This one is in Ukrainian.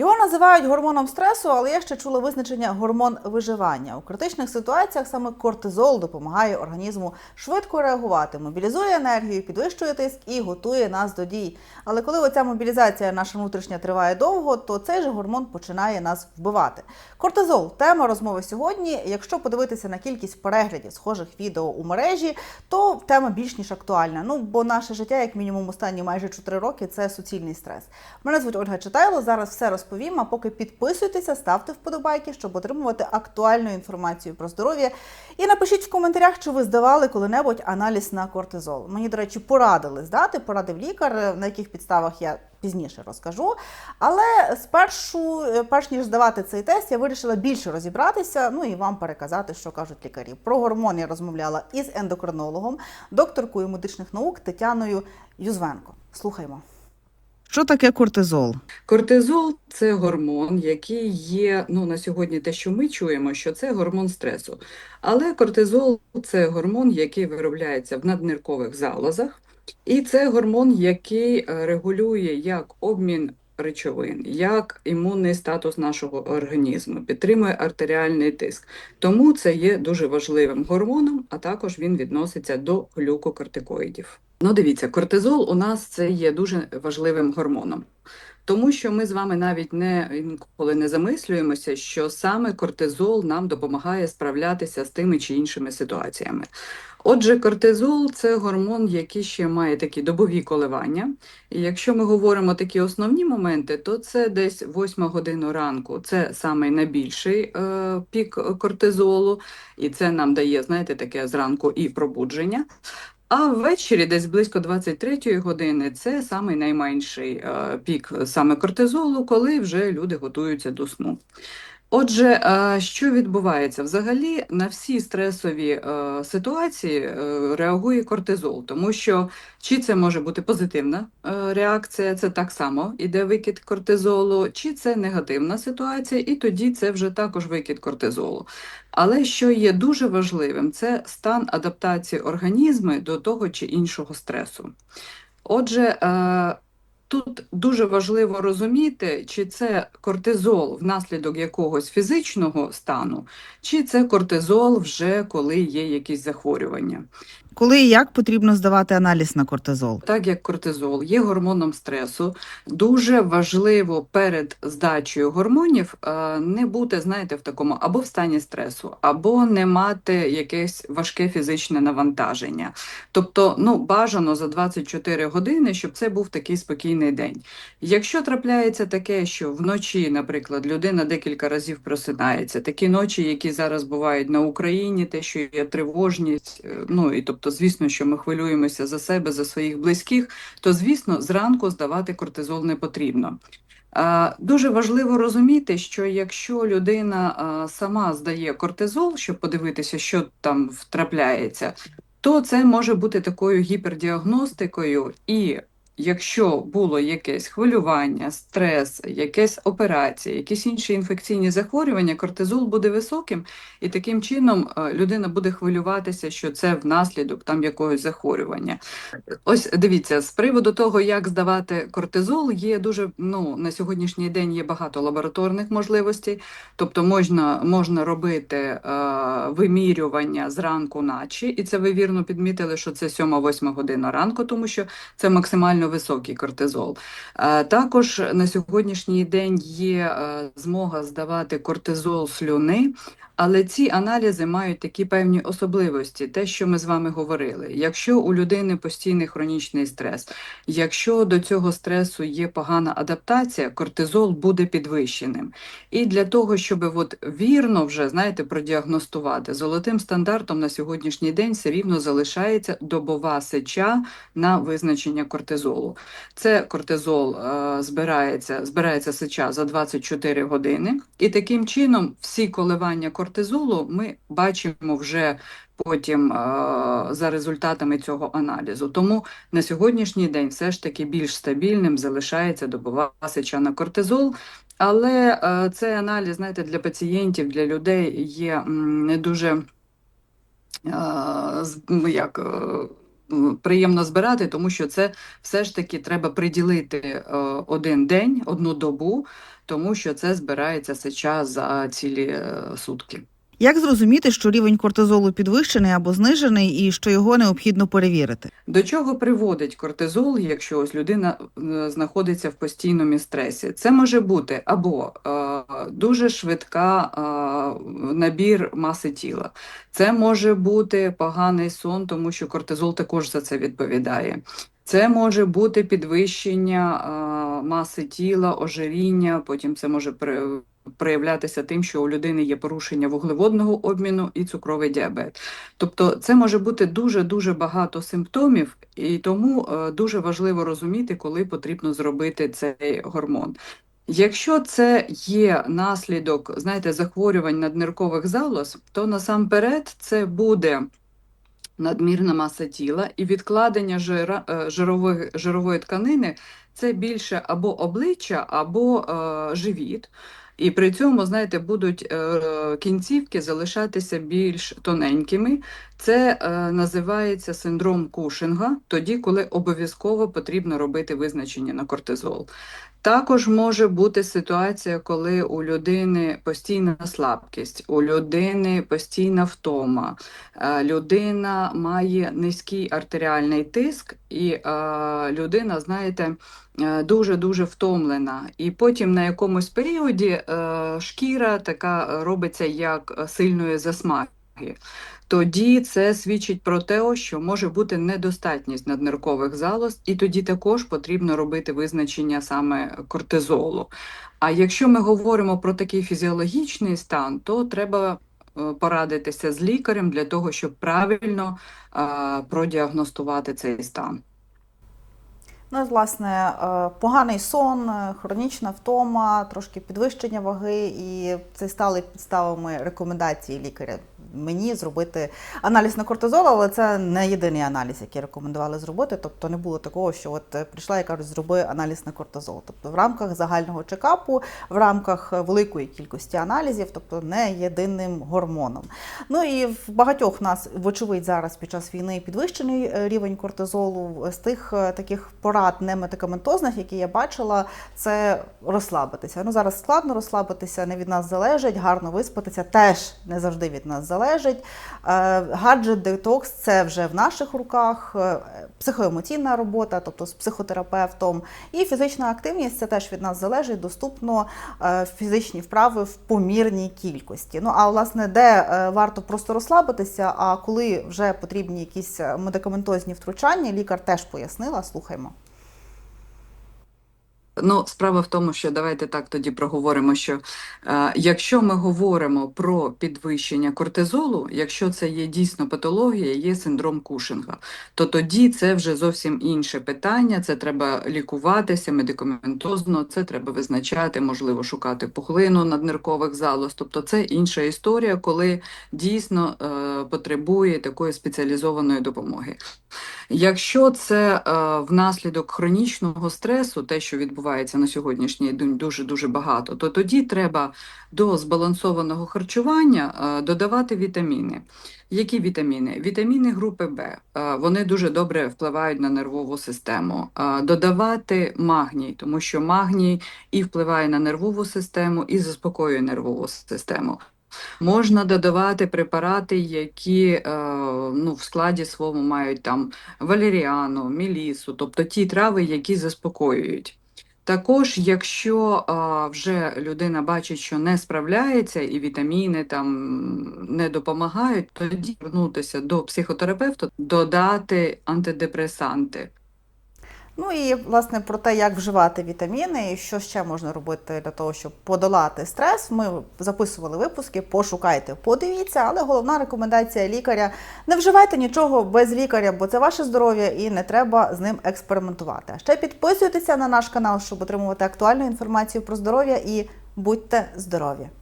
Його називають гормоном стресу, але я ще чула визначення гормон виживання. У критичних ситуаціях саме кортизол допомагає організму швидко реагувати, мобілізує енергію, підвищує тиск і готує нас до дій. Але коли оця мобілізація наша внутрішня триває довго, то цей же гормон починає нас вбивати. Кортизол тема розмови сьогодні. Якщо подивитися на кількість переглядів схожих відео у мережі, то тема більш ніж актуальна. Ну бо наше життя, як мінімум, останні майже 4 роки, це суцільний стрес. Мене звуть Ольга Читайло. Зараз все розповім. А поки підписуйтеся, ставте вподобайки, щоб отримувати актуальну інформацію про здоров'я. І напишіть в коментарях, чи ви здавали коли-небудь аналіз на кортизол. Мені, до речі, порадили здати, порадив лікар, на яких підставах я пізніше розкажу. Але спершу, е, перш ніж здавати цей тест, я вирішила більше розібратися, ну і вам переказати, що кажуть лікарі. Про гормон я розмовляла із ендокринологом, докторкою медичних наук Тетяною Юзвенко. Слухаймо. Що таке кортизол? Кортизол це гормон, який є ну, на сьогодні те, що ми чуємо, що це гормон стресу. Але кортизол це гормон, який виробляється в надниркових залозах, і це гормон, який е, регулює як обмін речовин, як імунний статус нашого організму, підтримує артеріальний тиск. Тому це є дуже важливим гормоном, а також він відноситься до глюкокортикоїдів. Ну, дивіться, кортизол у нас це є дуже важливим гормоном. Тому що ми з вами навіть не інколи не замислюємося, що саме кортизол нам допомагає справлятися з тими чи іншими ситуаціями. Отже, кортизол це гормон, який ще має такі добові коливання. І якщо ми говоримо такі основні моменти, то це десь 8 година ранку, це саме найбільший е, пік кортизолу, і це нам дає, знаєте, таке зранку і пробудження. А ввечері, десь близько 23-ї години, це самий найменший е, пік саме кортизолу, коли вже люди готуються до сну. Отже, е, що відбувається? Взагалі на всі стресові е, ситуації е, реагує кортизол, тому що чи це може бути позитивна реакція, це так само іде викид кортизолу, чи це негативна ситуація, і тоді це вже також викид кортизолу. Але що є дуже важливим, це стан адаптації організму до того чи іншого стресу. Отже, тут дуже важливо розуміти, чи це кортизол внаслідок якогось фізичного стану, чи це кортизол вже коли є якісь захворювання. Коли і як потрібно здавати аналіз на кортизол? Так як кортизол є гормоном стресу, дуже важливо перед здачею гормонів е, не бути, знаєте, в такому або в стані стресу, або не мати якесь важке фізичне навантаження. Тобто, ну бажано за 24 години, щоб це був такий спокійний день. Якщо трапляється таке, що вночі, наприклад, людина декілька разів просинається, такі ночі, які зараз бувають на Україні, те, що є тривожність, е, ну і тобто, звісно, що ми хвилюємося за себе, за своїх близьких, то звісно, зранку здавати кортизол не потрібно. Дуже важливо розуміти, що якщо людина сама здає кортизол, щоб подивитися, що там втрапляється, то це може бути такою гіпердіагностикою, і якщо було якесь хвилювання, стрес, якась операція, якісь інші інфекційні захворювання, кортизол буде високим, і таким чином е, людина буде хвилюватися, що це внаслідок там якогось захворювання. Ось дивіться, з приводу того, як здавати кортизол, є дуже ну на сьогоднішній день є багато лабораторних можливостей, тобто можна, можна робити е, вимірювання зранку ночі, і це ви вірно підмітили, що це 7-8 година ранку, тому що це максимально високий кортизол. Е, Також на сьогоднішній день є е, змога здавати кортизол слюни, але ці аналізи мають такі певні особливості, те, що ми з вами говорили. Якщо у людини постійний хронічний стрес, якщо до цього стресу є погана адаптація, кортизол буде підвищеним. І для того, щоб от вірно вже знаєте, продіагностувати, золотим стандартом на сьогоднішній день все рівно залишається добова сеча на визначення кортизолу. Це кортизол е, збирається, збирається сеча за 24 години, і таким чином всі коливання кортизолу ми бачимо вже потім е, за результатами цього аналізу. Тому на сьогоднішній день все ж таки більш стабільним залишається добова сеча на кортизол. Але е, цей аналіз, знаєте, для пацієнтів, для людей є не дуже е, ну, як. Приємно збирати, тому що це все ж таки треба приділити один день, одну добу, тому що це збирається сеча за цілі е, сутки. Як зрозуміти, що рівень кортизолу підвищений або знижений, і що його необхідно перевірити? До чого приводить кортизол, якщо ось людина е, знаходиться в постійному стресі? Це може бути або е, дуже швидка е, набір маси тіла, це може бути поганий сон, тому що кортизол також за це відповідає. Це може бути підвищення е, маси тіла, ожиріння, потім це може проявлятися тим, що у людини є порушення вуглеводного обміну і цукровий діабет. Тобто це може бути дуже-дуже багато симптомів, і тому е, дуже важливо розуміти, коли потрібно зробити цей гормон. Якщо це є наслідок, знаєте, захворювань надниркових залоз, то насамперед це буде надмірна маса тіла і відкладення жира, е, жирової, жирової тканини це більше або обличчя, або е, живіт. І при цьому, знаєте, будуть е, кінцівки залишатися більш тоненькими. Це е, називається синдром Кушинга, тоді, коли обов'язково потрібно робити визначення на кортизол. Також може бути ситуація, коли у людини постійна слабкість, у людини постійна втома, е, людина має низький артеріальний тиск, і людина, знаєте, дуже-дуже втомлена. І потім на якомусь періоді е, шкіра така е, робиться як е, сильної засмаги. Тоді це свідчить про те, що може бути недостатність надниркових залоз, і тоді також потрібно робити визначення саме кортизолу. А якщо ми говоримо про такий фізіологічний стан, то треба е, порадитися з лікарем для того, щоб правильно е, продіагностувати цей стан. Ну, власне, е, поганий сон, е, хронічна втома, трошки підвищення ваги, і це стали підставами рекомендації лікаря мені зробити аналіз на кортизол, але це не єдиний аналіз, який рекомендували зробити. Тобто не було такого, що от е, прийшла і кажуть, зроби аналіз на кортизол. Тобто в рамках загального чекапу, в рамках великої кількості аналізів, тобто не єдиним гормоном. Ну і в багатьох нас, вочевидь, зараз під час війни підвищений е, рівень кортизолу. З тих е, таких порад немедикаментозних, які я бачила, це розслабитися. Ну зараз складно розслабитися, не від нас залежить, гарно виспатися теж не завжди від нас залежить. Е, Гаджет детокс це вже в наших руках, е, психоемоційна робота, тобто з психотерапевтом, і фізична активність це теж від нас залежить, доступно е, фізичні вправи в помірній кількості. Ну а власне, де варто просто розслабитися, а коли вже потрібні якісь медикаментозні втручання, лікар теж пояснила. Слухаймо. Ну, справа в тому, що давайте так тоді проговоримо, що е, якщо ми говоримо про підвищення кортизолу, якщо це є дійсно патологія, є синдром Кушинга, то тоді це вже зовсім інше питання. Це треба лікуватися медикаментозно, це треба визначати, можливо, шукати пухлину надниркових залоз. Тобто це інша історія, коли дійсно е, потребує такої спеціалізованої допомоги. Якщо це е, внаслідок хронічного стресу, те, що відбувається на сьогоднішній день дуже дуже багато, то тоді треба до збалансованого харчування е, додавати вітаміни. Які вітаміни? Вітаміни групи Б. Е, вони дуже добре впливають на нервову систему. Додавати магній, тому що магній і впливає на нервову систему, і заспокоює нервову систему. Можна додавати препарати, які е, ну, в складі своєму мають там валеріану, мілісу, тобто ті трави, які заспокоюють. Також, якщо а, вже людина бачить, що не справляється і вітаміни там не допомагають, тоді звернутися до психотерапевта, додати антидепресанти. Ну і власне про те, як вживати вітаміни і що ще можна робити для того, щоб подолати стрес. Ми записували випуски, пошукайте, подивіться, але головна рекомендація лікаря: не вживайте нічого без лікаря, бо це ваше здоров'я і не треба з ним експериментувати. А ще підписуйтеся на наш канал, щоб отримувати актуальну інформацію про здоров'я і будьте здорові!